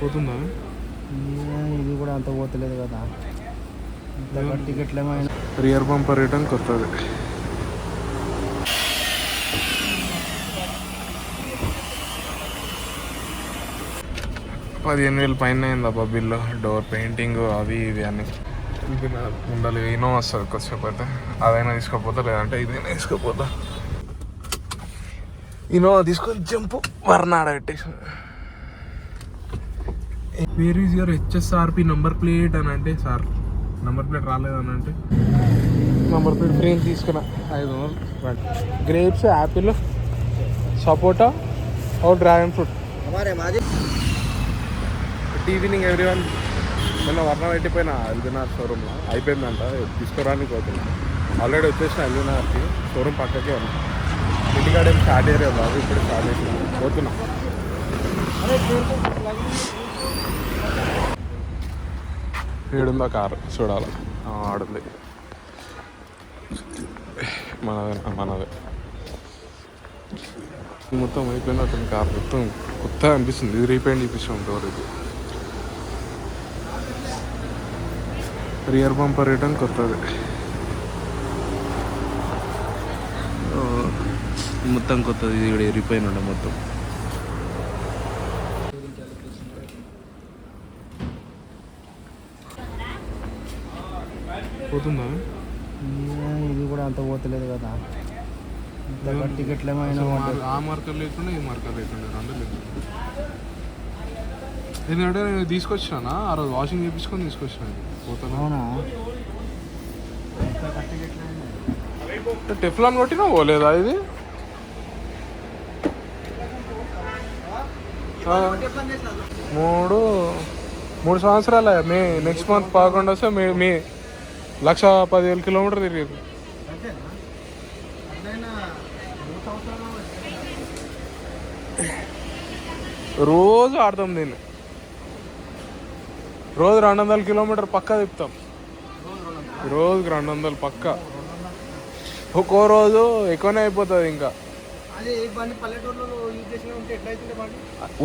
పోతుందా? ఇది కూడా అంత పోతలేదు కదా. టికెట్లు ఏమైనా రియర్ బంపర్ రిటర్న్ కొత్తది. పదిహేను వేలు పైన అయిందబ్బా బిల్లు. డోర్ పెయింటింగ్ అవి ఇవి అన్ని. ఇది ఉండాలి. ఇన్నోవా వస్తుంది కొద్దిసేపు అయితే అదైనా తీసుకోపోతా లేదంటే ఇదైనా తీసుకోపోతా. ఇన్నోవా తీసుకొని జంపు. వర్నాడ పెట్టేసి. Where is your HSRP number plate అని అంటే సార్ నంబర్ ప్లేట్ రాలేదు అని అంటే? నంబర్ ప్లేట్ గ్రీన్ తీసుకున్నా. ఐదు వందలు. గ్రేప్స్ యాపిల్ సపోటా ఓ dragon fruit good evening everyone మొన్న వర్ణం పెట్టిపోయిన ఎల్బీనార్ షోరూమ్లో అయిపోయిందంట. తీసుకురానికి పోతున్నా. ఆల్రెడీ వచ్చేసిన ఎల్బీనార్కి షోరూమ్ పక్కకే ఉంది. ఇంటికాడేమి స్టార్ట్ అయ్యారు బాబు ఇప్పుడు స్టార్ట్ అయిపోయింది పోతున్నా. ఏడుందా కారు? చూడాలి. ఆడుంది. మనదే మనదే. మొత్తం అయిపోయినట్టుంది కార్ మొత్తం కొత్తగా అనిపిస్తుంది. ఇది రీపెయింట్ చేపించాం డోర్ ఇది రియర్ బంపర్ రిటర్న్ కొత్తది. మొత్తం కొత్తది ఇది ఎరిపోయిన ఉండే మొత్తం. పోతుందా? ఇది కూడా అంత పోతలేదు కదా. టికెట్లు ఏమైనా ఆ మార్కర్ లేకుండా ఈ మార్కర్ లేకుండా రెండు లేదు ఎందుకంటే నేను తీసుకొచ్చానా ఆ రోజు వాషింగ్ చేయించుకొని తీసుకొచ్చాను పోతాను? అవునా? టెఫ్లాన్ కొట్టినా పోలేదా ఇది? మూడు మూడు సంవత్సరాలు. మే నెక్స్ట్ మంత్ పదకొండు వస్తే మీ మీ లక్ష పదివేలు కిలోమీటర్ తిరిగింది. రోజు ఆడతాం దీన్ని. రోజు రెండు వందల కిలోమీటర్ పక్కా తిప్పుతాం. రోజుకి రెండు వందలు పక్కా. ఒక్కో రోజు ఎక్కువనే అయిపోతుంది ఇంకా.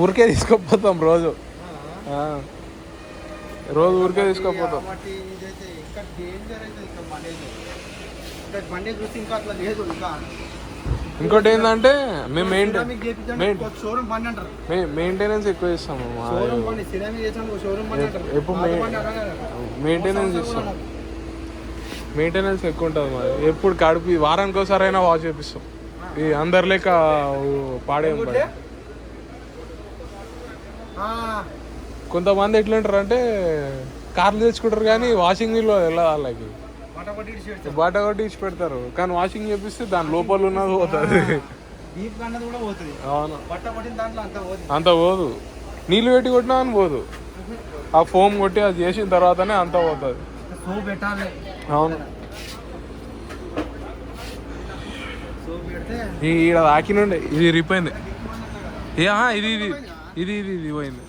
ఊరికే తీసుకుపోతాం రోజు. రోజు ఊరికే తీసుకుపోతాం. కాబట్టి ఇదైతే ఇంకా డేంజర్ అయితే ఇంకా బండి అయితే ఇంకా బండి చూసి ఇంకా అట్లా లేదు ఇంకా. ఇంకోటి ఏంటంటే మేము షోరూమ్ బండి అంటారు. మెయింటెనెన్స్ ఎక్కువ చేస్తాము. షోరూమ్ బండి సిరామిక్ చేసాను షోరూమ్ బండి అంటారు. ఎప్పుడు. మెయింటెనెన్స్ చేస్తాం. మెయింటెనెన్స్ ఎక్కువ ఉంటుంది మరి ఎప్పుడు కడుపు వారానికి ఒకసారి అయినా వాష్ చేపిస్తాం. ఈ అందరి లెక్క పాడేం కొంతమంది ఎట్లుంటారు అంటే కార్లు తెచ్చుకుంటారు కానీ వాషింగ్ నీళ్ళు ఎలా వాళ్ళకి. బాట కొట్టి ఇచ్చి పెడతారు. కానీ వాషింగ్ చేపిస్తే దాని లోపల ఉన్నది పోతుంది. అవును. అంతా పోదు. నీళ్ళు పెట్టి కొట్టినా అని పోదు. ఆ ఫోమ్ కొట్టి అది చేసిన తర్వాతనే అంత పోతుంది. అవును. ఈడ ఆకినుండే ఇది రిపోయింది ఇది ఇది ఇది ఇది ఇది పోయింది.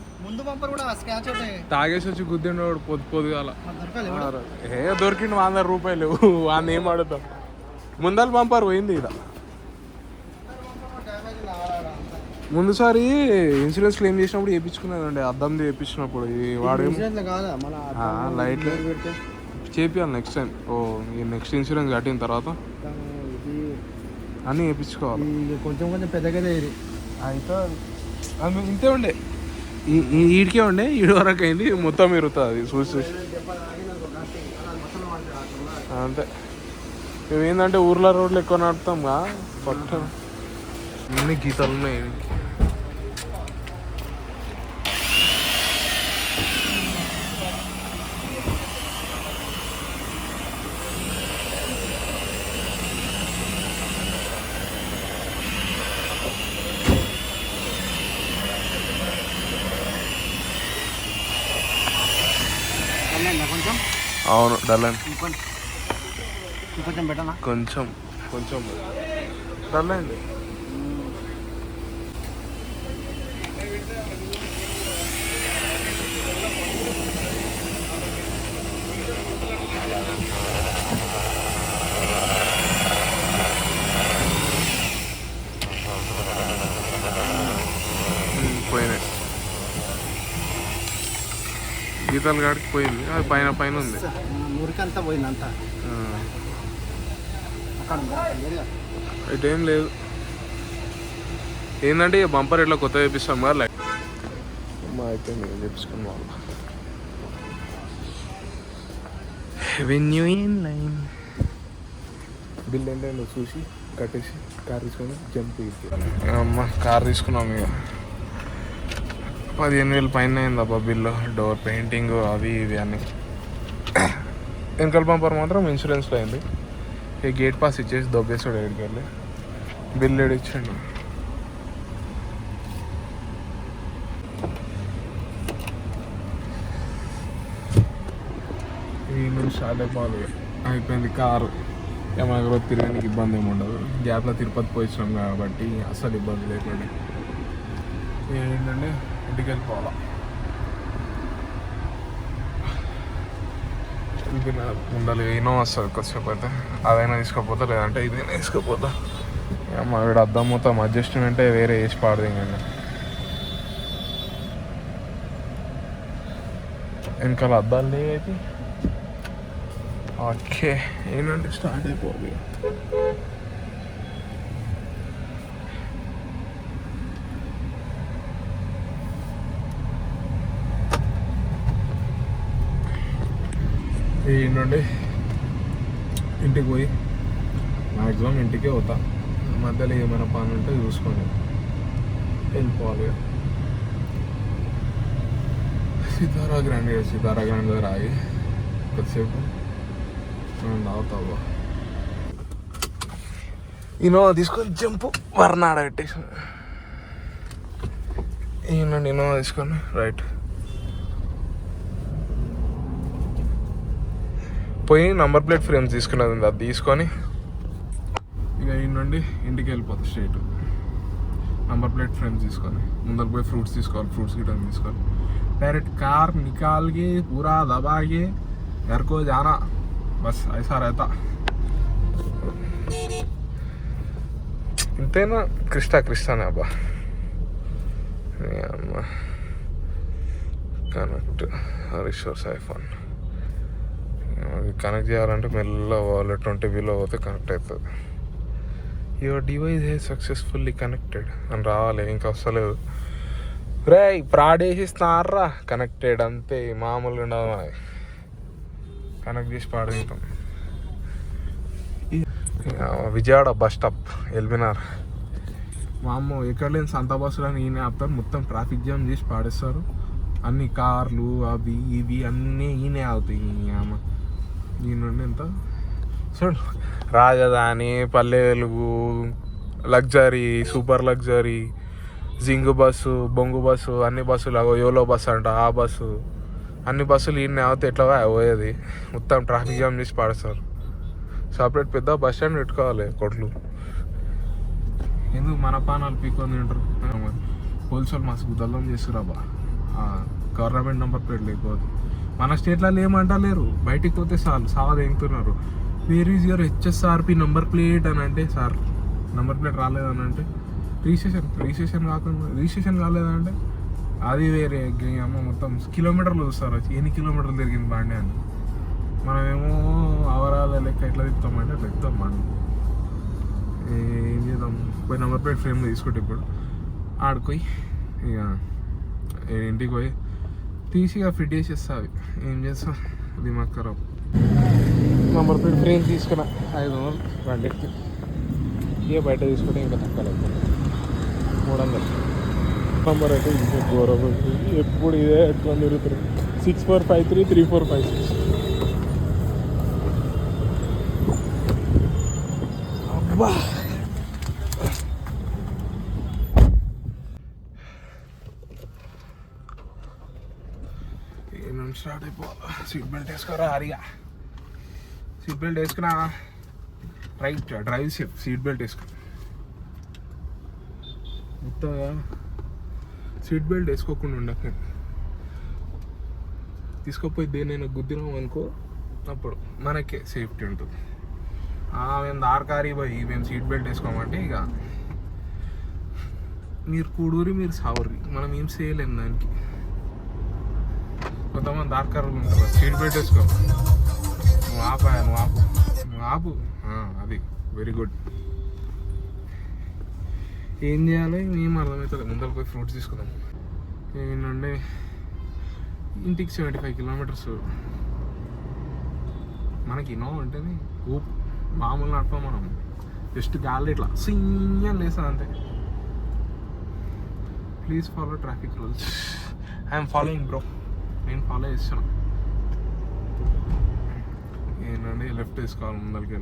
తాగేసి వచ్చి గుద్దిండు వాడు పొద్దు పొద్దుగాల. దొరకదు ఏ దొరికిండు వంద రూపాయలు వాడిని ఏం అడుగుతాం ముందల పంపారు పోయింది ఇక్కడ ముందుసారి ఇన్సూరెన్స్ క్లెయిమ్ చేసినప్పుడు చేయించుకున్నానండి అద్దంది చేయించినప్పుడు వాడేం పెడితే. చేపియాలి నెక్స్ట్ టైం ఓ ఈ నెక్స్ట్ ఇన్సూరెన్స్ కట్టిన తర్వాత. ఇది అన్నీ చేయించుకోవాలి ఇది కొంచెం కొంచెం పెద్దగా ఇది అయితే ఇంతే ఉండే. ఈడికే ఉండే ఈడి వరకు అయింది మొత్తం ఇరుగుతుంది అది చూసి చూసి. అంతే. మేము ఏంటంటే ఊర్లో రోడ్లు ఎక్కువ నడుపుతాం కా పట్ట. అన్ని గీతలు ఉన్నాయి అవును పెట్టనా? కొంచెం కొంచెం డల్ శీతల్ గాడికి పోయింది. అది పైన పైన ఉంది. మురికంతా పోయిందంతా. ఇటేం లేదు. ఏంటంటే ఇక బంపర్ ఇట్లా కొత్త చేపిస్తాం కదా లైక్ మా అయితే మేము చేపించుకున్న వాళ్ళు. వెన్యూ ఇన్ లైన్ బిల్ ఏంటంటే చూసి కట్టేసి కార్ తీసుకొని జంప్ అమ్మ కార్ తీసుకున్నాం ఇక. పదిహేను వేలు పైన అయిందబ్బా బిల్లు. డోర్ పెయింటింగ్ అవి ఇవి అన్నీ. వెనకాల పంపారు మాత్రం ఇన్సూరెన్స్లో అయింది. ఈ గేట్ పాస్ ఇచ్చేసి దొబ్బేసాడు ఎక్కడికి వెళ్ళి. బిల్ ఏడు ఇచ్చండి. ఈ నుంచి అయిపోయింది కారు. ఏమైనా తిరగడానికి ఇబ్బంది ఏమి ఉండదు. గ్యాప్లో తిరుపతి పోయినాం కాబట్టి అసలు ఇబ్బంది లేకుండా. ఏంటంటే ఇంటికి వెళ్ళిపోవాలా ఉండాలి ఇనో వస్తుంది కొద్దిసేపు అయితే. అదైనా తీసుకోపోతా లేదంటే ఇదైనా తీసుకోపోతా. ఇక మా వీడు అద్దం మొత్తం అడ్జస్ట్మెంటే వేరే వేసి పాడదు ఇంకండి వెనకాల అద్దాలు లేవి ఓకే ఏంటంటే స్టార్ట్ అయిపోవాలి. ఇక. ఏంటండి ఇంటికి పోయి మ్యాక్సిమం ఇంటికే పోతా. మధ్యలో ఏమైనా పని ఉంటే చూసుకోండి. వెళ్ళిపోవాలి. సితారా సీతారా గ్రాండ్ సీతారా గ్రాండ్ దగ్గర ఆగి కొద్దిసేపు మనం తాగుతావు ఇనోవా తీసుకొని జంపు వర్నాడ పెట్టేసి. ఈయనండి ఇనోవా తీసుకొని రైట్. పోయి నంబర్ ప్లేట్ ఫ్రేమ్ తీసుకున్నది అది తీసుకొని ఇక నుండి ఇంటికి వెళ్ళిపోతుంది స్ట్రేట్. నంబర్ ప్లేట్ ఫ్రేమ్ తీసుకొని ముందర పోయి ఫ్రూట్స్ తీసుకోవాలి ఫ్రూట్స్ గిటన్ తీసుకోవాలి డైరెక్ట్ కార్ నికాల్గి పూరా దబాగి ఎరకో జానా బస్ ఐసా రైతా ఇంతేనా కృష్ణ కృష్ణనే అబ్బా. కనెక్ట్ హరీశ్వర్ సాయిఫోన్ కనెక్ట్ చేయాలంటే మెల్ల వాళ్ళు ట్వంటీ బిలో పోతే కనెక్ట్ అవుతుంది. Your device has successfully connected అని రావాలి ఇంకా వస్తలేదు రే ప్రాడేసిస్తున్నారా? కనెక్టెడ్ అంతే మామూలుగా ఉండదు కనెక్ట్ చేసి పాడేస్తాం విజయవాడ బస్ స్టాప్ ఎల్బినార్. మా అమ్మ ఎక్కడ లేని సంత బస్సులని ఈయన ఆపుతారు. మొత్తం ట్రాఫిక్ జామ్ చేసి పాడేస్తారు. అన్ని కార్లు అవి ఇవి అన్నీ ఈయనే అవుతాయి ఈ అమ్మ ఈ నుండి ఎంత? చూడు. Rajdhani Palle Velugu luxury super luxury జింగ్ బస్సు బొంగు బస్సు అన్ని బస్సులు అగో యోలో బస్సు అంట ఆ బస్సు. అన్ని బస్సులు ఈయన అవుతే ఎట్లా పోయేది. మొత్తం ట్రాఫిక్ జామ్ చేసి పాడేస్తారు. సపరేట్ పెద్ద బస్ స్టాండ్ పెట్టుకోవాలి కొట్లు. ఎందుకు మన పానాలు పీకొని తింటారు? పోలీసు వాళ్ళు మస్తు గుద్దలం చేస్తురాబా గవర్నమెంట్ నెంబర్ ప్లేట్ లేకపోతే. మన స్టేట్లలో ఏమంటలేరు బయటికి పోతే చాలు సావదు ఎంగుతున్నారు where is your HSRP number plate అని అంటే సార్ నెంబర్ ప్లేట్ రాలేదని అంటే రిజిస్ట్రేషన్ రిజిస్ట్రేషన్ కాకుండా రిజిస్ట్రేషన్ కాలేదంటే అది వేరే అమ్మ మొత్తం కిలోమీటర్లు చూస్తారు. వచ్చి ఎన్ని కిలోమీటర్లు తిరిగింది బండి అని. మనమేమో అవరాల లెక్క ఎట్లా తిప్పుతామంటే అట్లా తిప్పుతాం మనం ఏం చేద్దాం? పోయి నెంబర్ ప్లేట్ ఫ్రేమ్ తీసుకుంటే ఇప్పుడు. ఆడుకోయి ఇక ఇంటికి పోయి తీసి ఇక ఫిట్ చేసేస్తా అవి. ఏం చేస్తాం? దిమాగ్ ఖరాబ్. నెంబర్ ప్లేట్ ఫ్రేమ్ తీసుకున్నా. ఐదు వందలు. రెండింటికి ఇక బయట తీసుకుంటే ఇంకా తక్కువ లేదు. మూడు వందలు. నంబర్ అయితే ఇంకా ఘోరం ఎప్పుడు ఇదే ఎట్లా తిరుగుతారు. Six four five three three four five six అబ్బా! స్టార్ట్ అయిపోవాలి సీట్ బెల్ట్ వేసుకోరా హరిగా? సీట్ బెల్ట్ వేసుకున్నా? Right drive safe seat belt వేసుకో. మొత్తగా సీట్ బెల్ట్ వేసుకోకుండా ఉండక. తీసుకోపోయి దేనైనా గుద్దినాం అనుకో అప్పుడు మనకే సేఫ్టీ ఉంటుంది. మేము దారకారి పోయి మేము సీట్ బెల్ట్ వేసుకోమంటే ఇక మీరు కూడూరి మీరు సావరి మనం ఏం చేయలేము దానికి. కొంతమంది డార్క్ ఉంటారు. సీట్ బెల్ట్ వేసుకో నువ్వు ఆపా నువ్వు ఆపు. నువ్వు ఆపు. అది. వెరీ గుడ్ ఏం చేయాలి? మేము అర్థమవుతుంది ముందర పోయి ఫ్రూట్స్ తీసుకుందాం. ఏంటంటే ఇంటికి సెవెంటీ ఫైవ్ కిలోమీటర్స్. మనకి ఇన్నోవా అంటేనే ఊపు మామూలు నడపం మనం. జస్ట్ గాలి ఇట్లా సింగ్ లేస్తుంది అంతే. Please follow traffic rules I'm following bro follow చేస్తున్నా. ఏంటంటే లెఫ్ట్ తీసుకోవాలి ముందరికి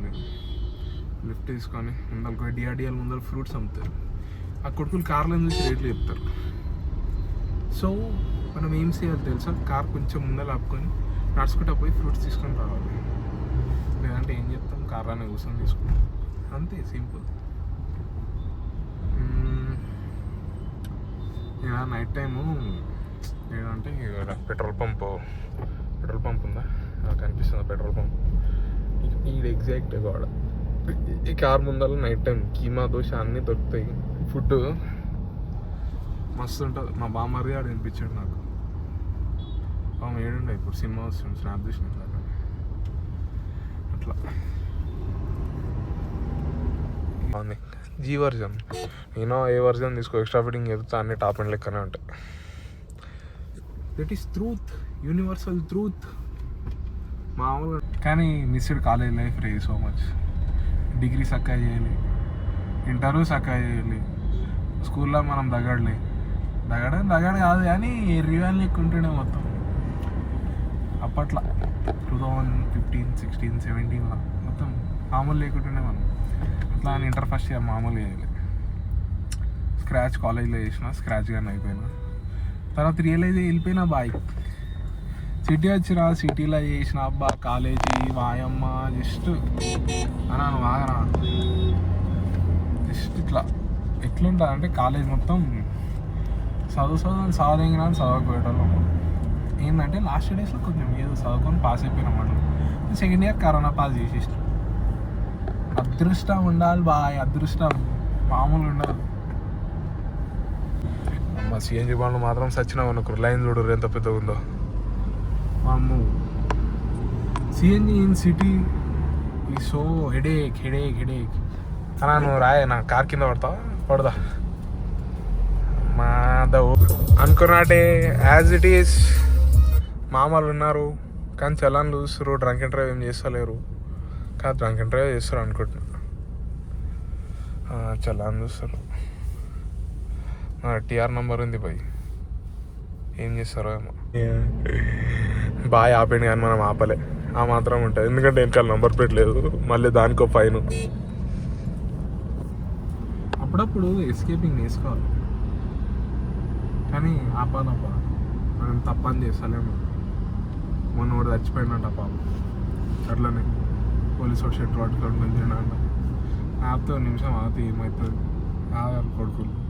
లెఫ్ట్ తీసుకొని ముందరికి డిఆర్డిఎల్ ముందర ఫ్రూట్స్ అమ్ముతారు. ఆ కొడుకులు కార్లో చూసి రేట్లు చెప్తారు? సో మనం ఏం చేయాలి తెలుసా? కార్ కొంచెం ముందర ఆపుకొని నడుచుకుంటా పోయి ఫ్రూట్స్ తీసుకొని రావాలి. లేదంటే ఏం చెప్తాం? కార్లోనే కూర్చొని తీసుకుంటాం. అంతే సింపుల్. నైట్ టైము ఏంటంటే పెట్రోల్ పంప్ పెట్రోల్ పంప్ ఉందా? నాకు కనిపిస్తుంది పెట్రోల్ పంప్. ఇది ఎగ్జాక్ట్ గోడ. ఈ కార్ ముందర నైట్ టైం కీమా దోశ అన్నీ దొరుకుతాయి. ఫుడ్ మస్తు ఉంటుంది. మా బామ్మరి ఆడు వినిపించాడు నాకు. పాపం ఏడుండే ఇప్పుడు. సినిమా వస్తుంది స్నాప్ చేసిన అట్లా. బాగుంది. జీ వర్జన్ నేను ఏ వర్జన్ తీసుకో ఎక్స్ట్రా ఫిట్టింగ్ చెప్తా అన్ని టాప్ అండ్ లెక్కనే ఉంటాయి. That is truth universal truth మామూలుగా. కానీ మిస్డ్ కాలేజ్ లైఫ్ రే సో మచ్ డిగ్రీ సక్కా చేయాలి ఇంటర్వ్యూ సక్కా చేయాలి స్కూల్లో మనం దగడలే. దగడ దగడ కాదు కానీ రివాన్ లెక్క మొత్తం. అప్పట్లో. టూ థౌజండ్ ఫిఫ్టీన్ సిక్స్టీన్ సెవెంటీన్లో మొత్తం మామూలు లేకుంటుండే మనం. అట్లా అని ఇంటర్ ఫస్ట్ ఇయర్ మామూలు చేయాలి. స్క్రాచ్ కాలేజ్లో చేసిన. స్క్రాచ్గానే అయిపోయినా. తర్వాత రియలైజ్ అయ్యి వెళ్ళిపోయినా బాయ్ సిటీ వచ్చినా సిటీలో చేసిన అబ్బా కాలేజీ వాయమ్మ జస్ట్ అన్నాను వాగనా జస్ట్ ఇట్లా. ఎట్లుంటుంది అంటే కాలేజ్ మొత్తం చదువు చదువు అని చదవదగిన చదవకపోయేటోళ్ళం ఏంటంటే లాస్ట్ డేస్లో కొంచెం ఏదో చదువుకొని పాస్ అయిపోయినాం అట్లా సెకండ్ ఇయర్ కరోనా పాస్ చేసేసిన. అదృష్టం ఉండాలి బాయ్ అదృష్టం మామూలు ఉండదు. మా సిఎన్జి బండ్లు మాత్రం సచ్చినావు అనుకో లైన్ చూడరు ఎంత పెద్దగా ఉందో. అమ్ము సిఎన్జి ఇన్ సిటీ ఈ సో హెడేక్ హెడేక్ హెడేక్ అన్నా నువ్వు రాయ నా కార్ కింద పడతావు? పడదా? మా అనుకున్నట్టే యాజ్ ఇట్ ఈస్ మామలు ఉన్నారు కానీ చలాన్ చూస్తారు డ్రంక్ అండ్ డ్రైవ్ ఏం చేస్తలేరు. కాదు డ్రంక్ అండ్ డ్రైవ్ చేస్తారు అనుకుంటున్నా. చలాన్ చూస్తారు టీఆర్ నంబర్ ఉంది పోయి ఏం చేస్తారో ఏమో. బాగా ఆపేయండి కానీ మనం ఆపలే. ఆ మాత్రం ఉంటుంది. ఎందుకంటే వెనకాల నంబర్ ప్లేట్ లేదు. మళ్ళీ దానికో ఫైన్. అప్పుడప్పుడు ఎస్కేపింగ్ వేసుకోవాలి కానీ ఆపాలప్పా మనం తప్పని చేస్తలేము. మొన్న కూడా చచ్చిపోయినట్ట పాప. అట్లనే పోలీసు వాడు షెట్ పట్టుకొని గుంజిండంట ఆపితే నిమిషం ఆపితే ఏమవుతుంది ఆగారు కొడుకులు.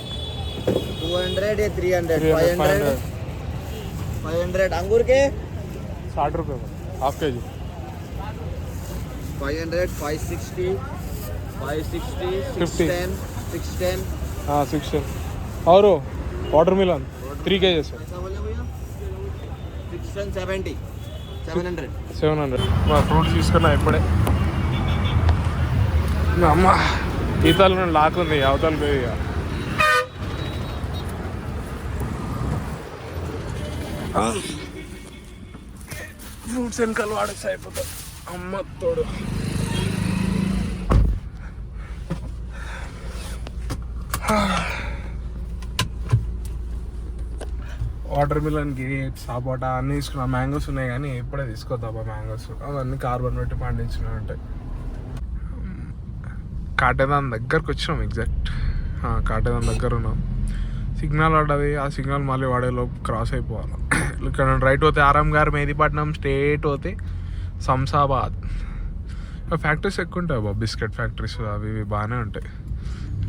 टू हंड्रेड या three hundred three five hundred five hundred hundred five hundred अंगूर के साठ रुपये में half K G five hundred five sixty five sixty six 50. Ten six ten हाँ सिक्स और वाटर मिलन త్రీ కేజెస్ ऐसा बोले भैया six ten seventy seven hundred seven hundred మా ఫ్రూట్స్ తీసుకున్నా ఇప్పుడే మా అమ్మ ఈతల నుండి లాక్కుంది అవతల పోయి ఫ్రూట్స్ వెనకాల వాడేసి అయిపోతాడు అమ్మ తోడు. వాటర్ మిలన్ గ్రేప్స్ సపోటా అన్నీ తీసుకున్నా. మ్యాంగోస్ ఉన్నాయి కానీ ఎప్పుడే తీసుకోద్దాబా మ్యాంగోస్? అవన్నీ కార్బన్ పెట్టి పండించినవి ఉంటాయి కాటేదాన్ దగ్గరకు వచ్చినాం ఎగ్జాక్ట్. కాటేదాన్ దగ్గర ఉన్నాం. సిగ్నల్ పడ్డది. ఆ సిగ్నల్ మళ్ళీ వాడేలోపు క్రాస్ అయిపోవాలి. ఇక్కడ నుండి రైట్ పోతే ఆరాం మెహదీపట్నం స్టేట్ స్ట్రేట్ పోతే శంసాబాద్. ఫ్యాక్టరీస్ ఎక్కువ ఉంటాయి బాబు బిస్కెట్ ఫ్యాక్టరీస్ అవి ఇవి బాగానే ఉంటాయి.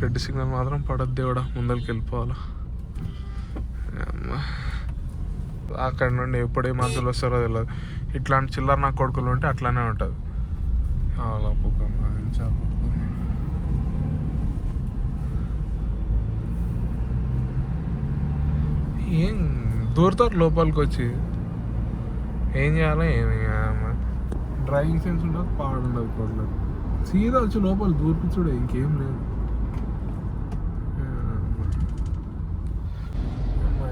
రెడ్ సిగ్నల్ మాత్రం పడద్దు కూడా ముందరికి వెళ్ళిపోవాలా. అక్కడ నుండి ఎప్పుడు ఏ మనుషులు వస్తారో తెలియదు ఇట్లాంటి చిల్లర నా కొడుకులు ఉంటే అట్లానే ఉంటుంది. అలా ఏం దూరతారు లోపలికి వచ్చి ఏం చేయాలి. ఏమి డ్రైవింగ్ సెన్స్ ఉండదు పాడు ఉండదు సీదా వచ్చి లోపల దూర్పించుడు ఇంకేం లేదు.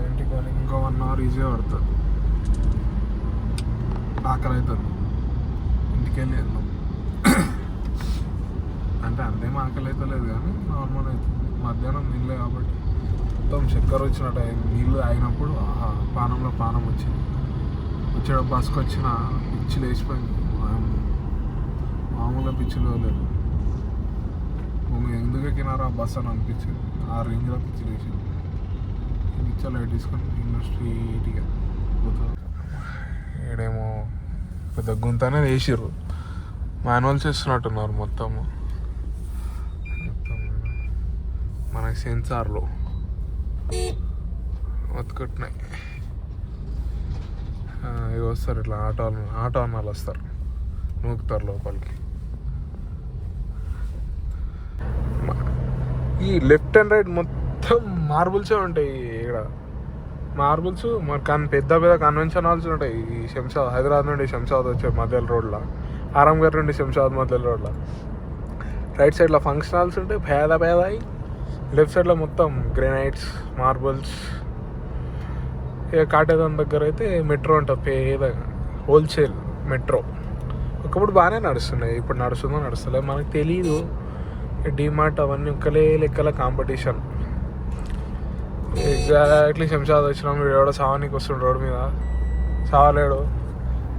ఇంటికి పోనీ ఇంకో వన్ అవర్ ఈజీ పడుతుంది. ఆకలి అవుతుంది ఇంటికెళ్ళి వెళ్దాం అంటే అంతేం ఆకలి అయితే లేదు కానీ నార్మల్ అవుతుంది మధ్యాహ్నం తినలే కాబట్టి. మొత్తం చక్కెర వచ్చినట్టు అయింది నీళ్ళు అయినప్పుడు ఆ పానంలో పానం వచ్చింది. వచ్చాడు బస్కి వచ్చిన పిచ్చి లేచిపోయింది. మామూలు- మామూలుగా పిచ్చిలో లేదు. మేము ఎందుకు ఆ బస్ అని అనిపించింది. ఆ రేంజ్లో పిచ్చి లేచింది. ఈ పిచ్చ లైట్ తీసుకొని ఇండస్ట్రీట్గా పోతుంది ఈడేమో పెద్ద గుంత అనేది వేసిర్రు మాన్యువల్ చేస్తున్నట్టున్నారు మొత్తం మొత్తం మన సెన్సార్లో. బతుకుంటున్నాయి ఇవి వస్తారు ఇట్లా ఆటో ఆటో అన్నాలు వస్తారు. నూకుతారు లోపలికి. ఈ లెఫ్ట్ అండ్ రైట్ మొత్తం మార్బుల్సే ఉంటాయి ఇక్కడ. మార్బుల్స్ మరి కన్ పెద్ద పెద్ద కన్వెన్షన్ హాల్స్ ఉంటాయి ఈ శంషాబాద్ హైదరాబాద్ నుండి శంషాబాద్ వచ్చే మధ్యలో రోడ్లో. ఆరాంఘర్ నుండి శంషాబాద్ మధ్యలో రోడ్లో. రైట్ సైడ్లో ఫంక్షన్ హాల్స్ ఉంటాయి పేద పేదాయి. లెఫ్ట్ సైడ్లో మొత్తం గ్రెనైట్స్ మార్బుల్స్ ఇక కాటేదాన్ దగ్గర అయితే మెట్రో ఉంటుంది పేద హోల్సేల్ మెట్రో. ఒకప్పుడు బాగానే నడుస్తున్నాయి ఇప్పుడు నడుస్తుందో నడుస్తలే మనకు తెలియదు డిమార్ట్ అవన్నీ ఒక్కలే లెక్కల కాంపిటీషన్. ఎగ్జాక్ట్లీ శంషాద్ వచ్చినాం వీడు ఎవడో సావానికి వస్తుండు రోడ్డు మీద. సావలేడు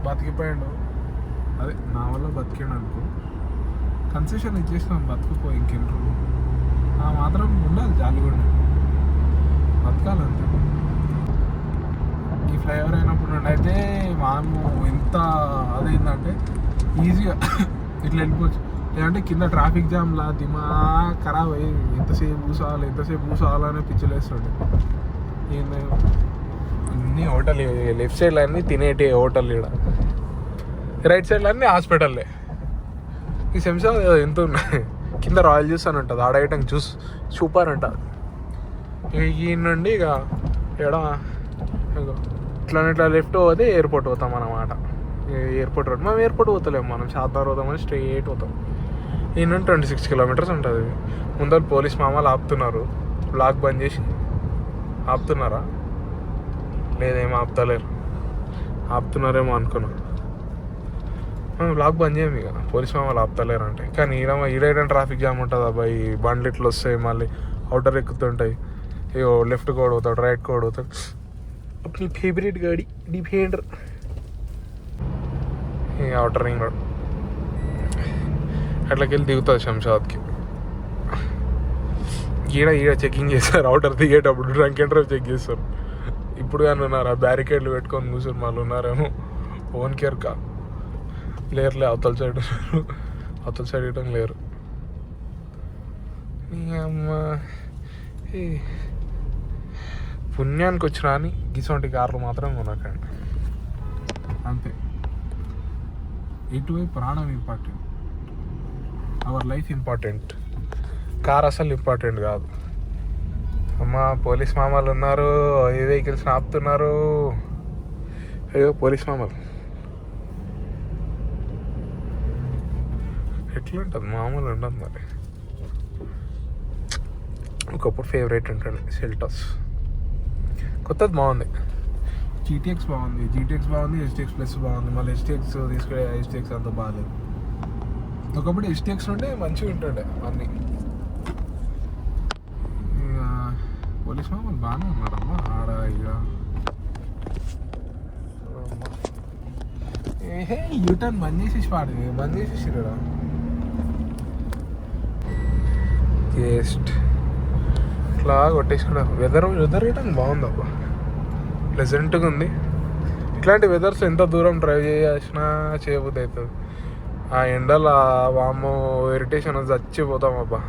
బతికిపోయాడు. అదే నా వల్ల బతికాడు అనుకో. కన్సెషన్ ఇచ్చేసినాం బతుకుపో ఇంకెంట్రు ఆ మాత్రం ఉండాలి జాలిగుండ బతకాలంటే ఈ ఫ్లైఓవర్ అయినప్పుడు నుండి అయితే మాము ఎంత అదైందంటే ఈజీగా ఇట్లా వెళ్ళిపోవచ్చు. లేదంటే కింద ట్రాఫిక్ జామ్లా దిమా ఖరాబ్ అయ్యి ఎంతసేపు కూసాలి ఎంతసేపు కూసాలని పిచ్చలేస్తుండే ఏంది? అన్ని హోటల్ లెఫ్ట్ సైడ్లో అన్నీ తినేటి హోటల్ ఇక్కడ రైట్ సైడ్లో అన్నీ హాస్పిటల్లే. ఈ శంషాబాద్ ఎంత ఉన్నాయి కింద రాయల్ జ్యూస్ అని ఉంటుంది. ఆడ ఐటమ్ జ్యూస్ సూపర్ అంట. ఈ నుండి ఇక ఎడ? ఇట్లా ఇట్లా లెఫ్ట్ పోతే ఎయిర్పోర్ట్ పోతాం అన్నమాట. ఎయిర్పోర్ట్ రోడ్ మనం ఎయిర్పోర్ట్ పోతలేము మనం చార్దార్ పోతామని స్ట్రైట్ పోతాం. ఈ నుండి ట్వంటీ సిక్స్ కిలోమీటర్స్ ఉంటుంది ముందర పోలీస్ మామలు ఆపుతున్నారు బ్లాక్ బంద్ చేసి. ఆపుతున్నారా? లేదేమో ఆపుతలేరు. ఆపుతున్నారేమో అనుకున్నాను లాక్ బంద్ చేయం ఇక. పోలీస్ మేము ఆపుతలేరు అంటే కానీ ఈడ ఈడైనా ట్రాఫిక్ జామ్ ఉంటుంది అబ్బాయి బండ్లు ఇట్లా వస్తాయి మళ్ళీ. అవుటర్ ఎక్కుతుంటాయి. ఇగో లెఫ్ట్ కోడ్ పోతాడు రైట్ కోడ్ పోతాడు. అప్పుడు ఫేవరెట్ గాడి డిఫెండర్. Outer ring road. అట్లకెళ్ళి దిగుతుంది శంషాబాద్కి ఈడ ఈడ చెకింగ్ చేస్తారు. అవుటర్ దిగేటప్పుడు డ్రంక్ అండ్ డ్రైవ్ చెక్ చేస్తారు. ఇప్పుడు కానీ ఉన్నారు? ఆ బ్యారికేడ్లు పెట్టుకొని కూర్చొని వాళ్ళు ఉన్నారేమో. ఓన్ కేర్ కా లేరులే అవతల సైడ్ అవతల సైడ్ ఇవ్వడం లేరు. అమ్మ. పుణ్యానికి వచ్చినా అని గిసొంటి కార్లు మాత్రం కొనకండి అంతే. ఇటువైపు ప్రాణం important our life important car అసలు ఇంపార్టెంట్ కాదు. అమ్మ పోలీస్ మామలు ఉన్నారు ఏ వెహికల్స్ ఆపుతున్నారు? అయ్యో పోలీస్ మామలు. ఎట్లా ఉంటుంది మామూలు ఉండదు మరి. ఒకప్పుడు ఫేవరెట్ ఉంటుండే సెల్టాస్. కొత్తది బాగుంది. జీటీఎక్స్ బాగుంది. జీటీఎక్స్ బాగుంది ఎస్టీఎక్స్ ప్లస్ బాగుంది. మళ్ళీ ఎస్టీఎక్స్ తీసుకునే ఎస్టీఎక్స్ అంత బాగాలేదు ఒకప్పుడు ఎస్టీఎక్స్ ఉంటే మంచిగా ఉంటుండే అన్నీ. ఇక పోలీస్ మామూలు బాగానే ఉన్నారమ్మా ఆడ ఇక ఏహే యూటర్న్ బంద్ చేసేసి పాడు. బంద్ చేసేసి జస్ట్ ఇట్లా కొట్టేసి కూడా వెదర్ వెదర్ రిటర్న్ బాగుంది అబ్బా. ప్లెజెంట్గా ఉంది. ఇట్లాంటి వెదర్స్ ఎంత దూరం డ్రైవ్ చేసినా చేయబుద్ధి అవుతుంది ఆ ఎండల వామో ఇరిటేషన్ చచ్చిపోతాం అబ్బా.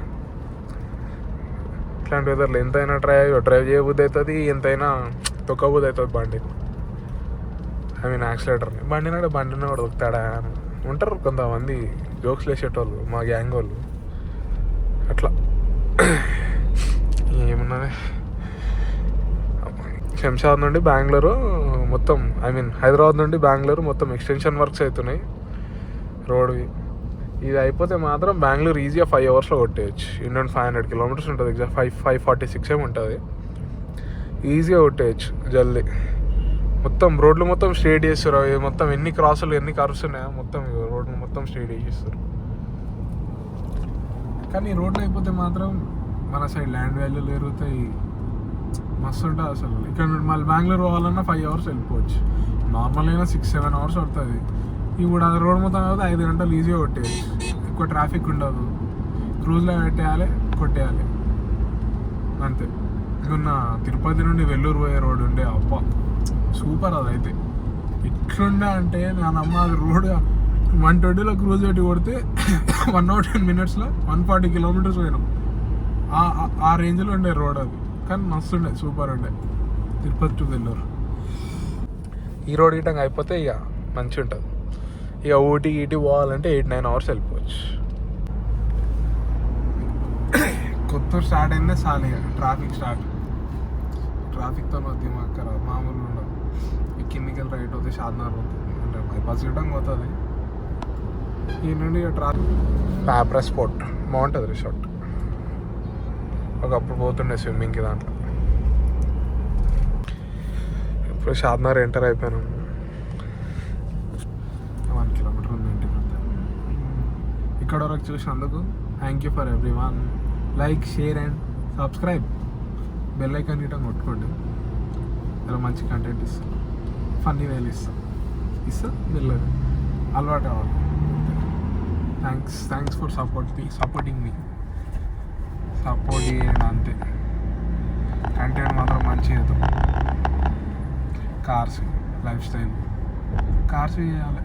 ఇట్లాంటి వెదర్లు ఎంతైనా డ్రైవ్ డ్రైవ్ చేయబుద్ధి అవుతుంది ఎంతైనా తొక్కబుద్ధి అవుతుంది బండి ఐ మీన్ యాక్సిలేటర్ని బండి నాడు బండిని కూడా దొక్కుతాడా ఉంటారు కొంతమంది. జోక్స్ వేసేటోళ్ళు మా గ్యాంగ్ వాళ్ళు. అట్లా. ఏమున్నది? శంషాబాద్ నుండి బెంగళూరు మొత్తం ఐ మీన్ హైదరాబాద్ నుండి బెంగళూరు మొత్తం ఎక్స్టెన్షన్ వర్క్స్ అవుతున్నాయి రోడ్వి ఇది అయిపోతే మాత్రం బెంగళూరు ఈజీగా ఫైవ్ అవర్స్లో కొట్టేయచ్చు. ఇండియన్ ఫైవ్ హండ్రెడ్ కిలోమీటర్స్ ఉంటుంది exact five five forty six ఏమి ఉంటుంది. ఈజీగా కొట్టేయచ్చు జల్దీ. మొత్తం రోడ్లు మొత్తం స్ట్రేట్ చేస్తారు అవి మొత్తం ఎన్ని క్రాసులు ఎన్ని కర్వ్స్ ఉన్నాయో మొత్తం రోడ్లు మొత్తం స్ట్రేట్ చేసేస్తారు కానీ రోడ్లు అయిపోతే మాత్రం మన సైడ్ ల్యాండ్ వాల్యూలు పెరుగుతాయి మస్తు ఉంటుంది అసలు. ఇక్కడ నుండి మళ్ళీ బెంగళూరు పోవాలన్నా ఫైవ్ అవర్స్ వెళ్ళిపోవచ్చు. నార్మల్ అయినా సిక్స్ సెవెన్ అవర్స్ పడుతుంది. ఇప్పుడు అది రోడ్ మొత్తం కాబట్టి ఐదు గంటలు ఈజీగా కొట్టేయచ్చు. ఎక్కువ ట్రాఫిక్ ఉండదు. క్రూజ్లో పెట్టేయాలి కొట్టేయాలి. అంతే. మొన్న తిరుపతి నుండి వెల్లూరు పోయే రోడ్ ఉండే అబ్బా! సూపర్ అదైతే. ఎట్లుండే అంటే నా నమ్మ అది రోడ్ వన్ ట్వంటీలో క్రూజ్ పెట్టి కొడితే వన్ అవర్ టెన్ మినిట్స్లో వన్ ఫార్టీ కిలోమీటర్స్ పోయినాం. ఆ- ఆ- రేంజ్లో ఉండే రోడ్ అది. కానీ మస్తు ఉండే సూపర్ ఉండే. తిరుపతి టు వెల్లూరు ఈ రోడ్ గిట్టంగా అయిపోతే ఇక మంచి ఉంటుంది. ఇక ఊటీ గీటీ పోవాలంటే ఎయిట్ నైన్ అవర్స్ వెళ్ళిపోవచ్చు. కొత్తూరు స్టార్ట్ అయిందే చాలు ఇక ట్రాఫిక్ స్టార్ట్ ట్రాఫిక్తో వద్ది మామూలు ఉండదు ఈ కిందికి రైట్ అవుతుంది షాద్నార్ పోతుంది అంటే బైపాస్ గిట్టంగా పోతుంది. ఈ నుండి ప్యాప్రా స్పోర్ట్. బాగుంటుంది రిసార్ట్ ఒకప్పుడు పోతుండే స్విమ్మింగ్కి దాంట్లో. ఇప్పుడు షాద్నగర్ ఎంటర్ అయిపోయినాం. వన్ కిలోమీటర్ ఉంది అంతే. ఇక్కడ వరకు చూసినందుకు thank you for everyone like share and subscribe bell icon ఇటం కొట్టుకోండి. ఇలా మంచి కంటెంట్ ఇస్తాం. ఫన్నీ వేలు ఇస్తాం. ఇస్తా వెళ్ళదు అలవాటు అవ్వాలి. థ్యాంక్స్ థ్యాంక్స్ ఫర్ సపోర్ట్ మీ సపోర్టింగ్ మీ సపోర్ట్ చేయండి అంతే. కంటెంట్ మాత్రం మంచి చేద్దాం కార్స్ లైఫ్ స్టైల్ కార్స్ చేయాలి.